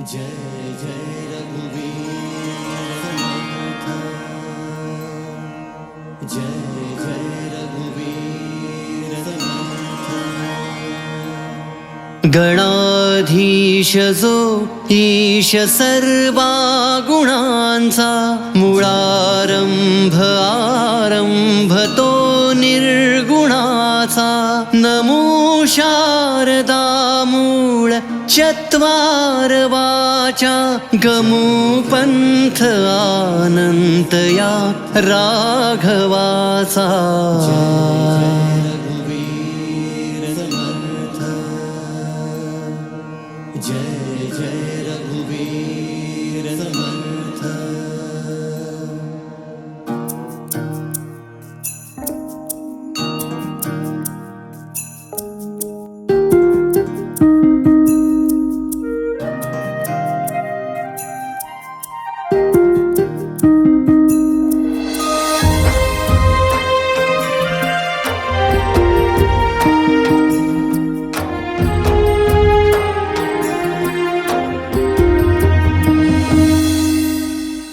घुवे जय जय ईश सर्वा गुणा आरंभ आरम्भतो निर्गुणाचा नमो शारदा मूल चत्वारवाचा गमुपन्थ पन्थ अनंतया राघवाचा जय जय रघुवीर समर्थ जय जय रघुवीर समर्थ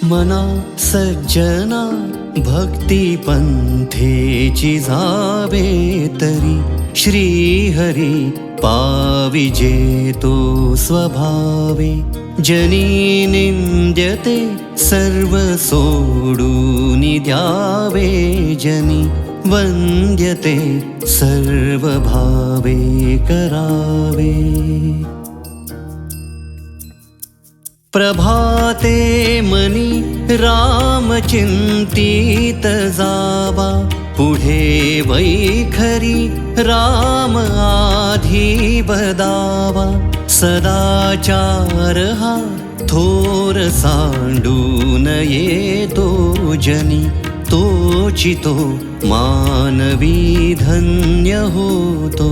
मना सज्जना भक्तिपन्थेचि जावे तरी श्रीहरी पाविजेतो स्वभावे जनी सर्व सर्वसोडूनि द्यावे जनी सर्व सर्वभावे करावे प्रभाते मनी चिंतीत जावा, पुढे वैखरी, राम आधी बदावा सदाचार हा थोर सांडून येतो जनी तोचितो मानवी धन्य होतो